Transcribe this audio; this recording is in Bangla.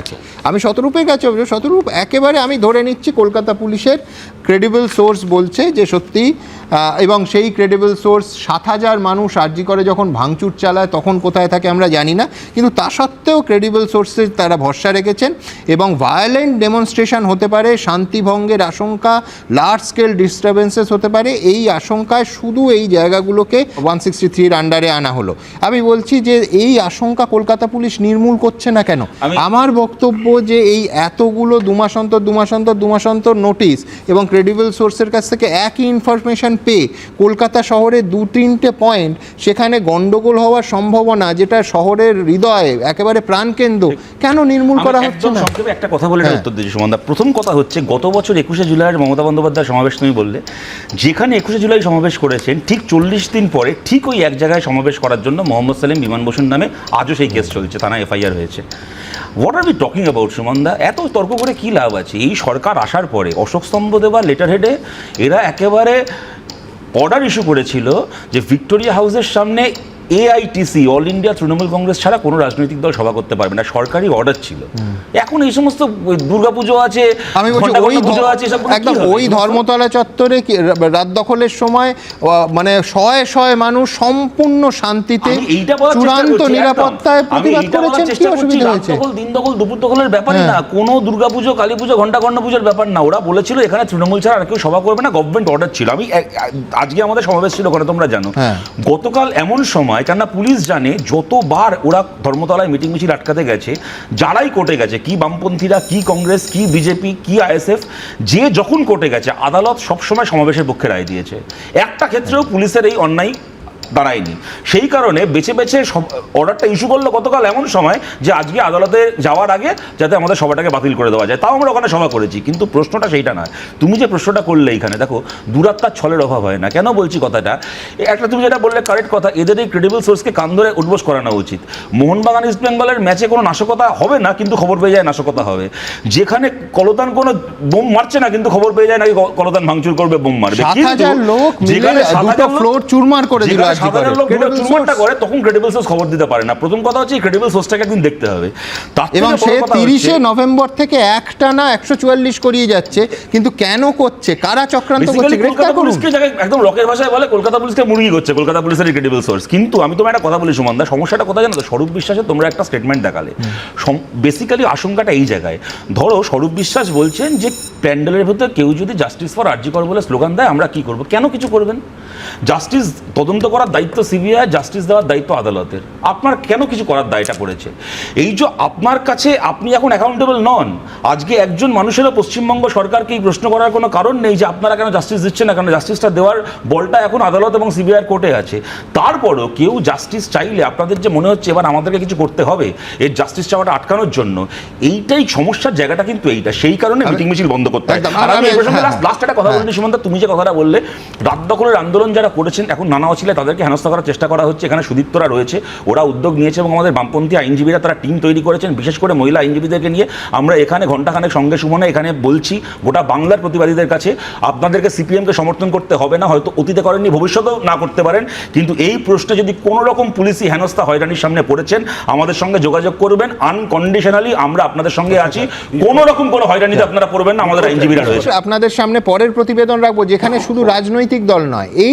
আছে আমি শতরূপের কাছে অভিযোগ শতরূপ একেবারে আমি ধরে নিচ্ছি কলকাতা পুলিশের ক্রেডিবল সোর্স বলছে যে সত্যি এবং সেই ক্রেডিবল সোর্স সাত হাজার মানুষ আর্জি করে যখন ভাঙচুর চালায় তখন কোথায় থাকে আমরা জানি না। কিন্তু তা সত্ত্বেও ক্রেডিবল সোর্সে তারা ভরসা রেখেছেন এবং ভায়োলেন্ট ডেমনস্ট্রেশন হতে পারে শান্তিভঙ্গের আশঙ্কা লার্জ স্কেল ডিস্টারবেন্সেস হতে পারে এই আশঙ্কায় শুধু এই জায়গাগুলোকে ওয়ান সিক্সটি থ্রির আন্ডারে আনা হলো। আমি বলছি যে এই আশঙ্কা কলকাতা পুলিশ নির্মূল করছে না কেন? আমি- আমার বক্তব্য যে এই এতগুলো দুমাস অন্তর দু মাস অন্তর দু মাস অন্তর নোটিশ এবং ক্রেডিবল সোর্সের কাছ থেকে একই ইনফরমেশন পেয়ে কলকাতা শহরে দু তিনটে পয়েন্ট সেখানে গন্ডগোল হওয়ার সম্ভাবনা যেটা শহরের হৃদয়ে একেবারে প্রাণকেন্দ্র কেন নির্মূল করা হচ্ছে না? সংক্ষেপে একটা কথা বলে হ্যাঁ। উত্তর দিচ্ছি সুমনদা। প্রথম কথা হচ্ছে গত বছর একুশে জুলাইয়ের মমতা বন্দ্যোপাধ্যায় সমাবেশ তুমি বললে যেখানে একুশে জুলাই সমাবেশ করেছেন ঠিক চল্লিশ দিন পরে ঠিক ওই এক জায়গায় সমাবেশ করার জন্য মোহাম্মদ সালিম বিমান বসুর নামে আজও সেই কেস চলছে থানায় এফআইআর হয়েছে। What are we talking about সুমনদা? এত তর্ক করে কী লাভ আছে? এই সরকার আসার পরে, অশোক স্তম্ভ দেওয়ার লেটার হেডে এরা একেবারে অর্ডার ইস্যু করেছিল যে ভিক্টোরিয়া হাউসের সামনে AITC all India Trinamool Congress ছাড়া কোনো রাজনৈতিক দল সভা করতে পারবে না সরকারি অর্ডার ছিল। এখন এই সমস্ত দুর্গাপুজো আছে আমি বলছি ওই আছে একদম ওই ধর্মতলা চত্বরে রাত দখলের সময় মানে শয়ে শয়ে মানুষ সম্পূর্ণ শান্তিতে চূড়ান্ত নিরাপত্তায় প্রতিবাদ করেছেন কি অসুবিধা হয়েছে? দিন দখল দুপুর দখলের ব্যাপারই হ্যাঁ। না কোনো দুর্গাপুজো কালী পুজো ঘণ্টা ঘণ্টা পুজোর ব্যাপার না। ওরা বলেছিল এখানে তৃণমূল ছাড়া আর কেউ সভা করবে না গভর্নমেন্ট অর্ডার ছিল। আমি আজকে আমাদের সমাবেশ ছিল ওখানে তোমরা জানো। হ্যাঁ। গতকাল এমন সময় কেননা পুলিশ জানে যতবার ওরা ধর্মতলায় মিটিং মিছিল আটকাতে গেছে, যারাই কোর্টে গেছে, কি বামপন্থীরা, কি কংগ্রেস, কি বিজেপি, কি আইএসএফ, যে যখন কোর্টে গেছে, আদালত সবসময় সমাবেশের পক্ষে রায় দিয়েছে। একটা ক্ষেত্রেও পুলিশের এই অন্যায় দাঁড়ায়নি। সেই কারণে বেছে বেছে অর্ডারটা ইস্যু করল গতকাল এমন সময় যে আজকে আদালতে যাওয়ার আগে যাতে আমাদের সভাটাকে বাতিল করে দেওয়া যায়। তাও আমরা ওখানে সভা করেছি কিন্তু প্রশ্নটা সেইটা নয়। তুমি যে প্রশ্নটা করলে এইখানে দেখো দূরাত্মার ছলের অভাব হয় না। কেন বলছি কথাটা? একটা তুমি যেটা বললে কারেক্ট কথা এদের এই ক্রেডিবল সোর্সকে কান ধরে উদ্বোস করানো উচিত। মোহনবাগান ইস্ট বেঙ্গলের ম্যাচে কোনো নাশকতা হবে না কিন্তু খবর পেয়ে যায় নাশকতা হবে। যেখানে কলতান কোনো বোম মারছে না কিন্তু খবর পেয়ে যায় নাকি কলতান ভাঙচুর করবে বোম মারবে। যেখানে ফ্লোর চুরমার করে দিল সাধারণ লোক চুরমারটা করে তখন ক্রেডিবল সোর্স খবর দিতে পারে না। প্রথম কথা হচ্ছে ক্রেডিবল সোর্সটাকে একদিন দেখতে হবে। এবং সে তিরিশে নভেম্বর থেকে একটা না একশো চুয়াল্লিশ করিয়ে যাচ্ছে কিন্তু কেন করছে? কারা চক্রান্ত করছে? বেসিক্যালি গ্রেফতার করুন। একদম রকের ভাষায় বলে কলকাতা পুলিশকে মুরগি করছে। কলকাতা পুলিশের ক্রেডিবল সোর্স কিন্তু আমি তোমার একটা কথা বলি সুমনদা সমস্যাটা জানো তো? স্বরূপ বিশ্বাসে তোমরা একটা স্টেটমেন্ট দেখালে। বেসিক্যালি আশঙ্কাটা এই জায়গায়। ধরো স্বরূপ বিশ্বাস বলছেন যে প্যান্ডেলের ভেতর কেউ যদি জাস্টিস ফর আরজি কর বলে স্লোগান দেয় আমরা কি করব? কেন কিছু করবেন? জাস্টিস তদন্ত করার দায়িত্ব সিবিআই জাস্টিস দেওয়ার দায়িত্ব আদালতের। আপনার কেন কিছু করার দায়টা করেছে এই যে আপনার কাছে আপনি এখন অ্যাকাউন্টেবল নন আজকে একজন মানুষেরও পশ্চিমবঙ্গ সরকারকে এই প্রশ্ন করার কোনো কারণ নেই যে আপনারা কেন জাস্টিস দিচ্ছেন না কেন জাস্টিসটা দেওয়ার বলটা এখন আদালত এবং সিবিআই কোর্টে আছে। তারপরও কেউ জাস্টিস চাইলে আপনাদের যে মনে হচ্ছে এবার আমাদেরকে কিছু করতে হবে এর জাস্টিস চাওয়াটা আটকানোর জন্য এইটাই সমস্যার জায়গাটা কিন্তু এইটা। সেই কারণে মিটিং মিছিল বন্ধ করতে হয়। আর আমি হ্যাঁ, last- last একটা কথা। বলি সুমন্ত তুমি যে কথাটা বললে রাত দখলের আন্দোলন যারা করেছেন এখন নানা অছিলে তাদেরকে হেনস্থা করার চেষ্টা করা হচ্ছে। এখানে সুদীপ্তরা রয়েছে ওরা উদ্যোগ নিয়েছে এবং আমাদের বামপন্থী আইনজীবীরা তারা টিম তৈরি করেছেন বিশেষ করে মহিলা আইনজীবীদেরকে নিয়ে। আমরা এখানে ঘন্টাখানেক সঙ্গে সুমনে এখানে বলছি গোটা বাংলার প্রতিবাদীদের কাছে আপনাদেরকে সিপিএমকে সমর্থন করতে হবে না হয়তো অতীতে করেননি ভবিষ্যতেও না করতে পারেন। কিন্তু এই প্রশ্নে যদি কোনো রকম পুলিশি হেনস্থা হয়রানির সামনে পড়েছেন আমাদের সঙ্গে যোগাযোগ করবেন। আনকন্ডিশনালি আমরা আপনাদের সঙ্গে আছি। কোনো রকম কোনো হয়রানিতে আপনারা পড়বেন না আমাদের আইনজীবীরা রয়েছে। আপনাদের সামনে পরের প্রতিবেদন রাখব যেখানে শুধু রাজনৈতিক দল নয় এই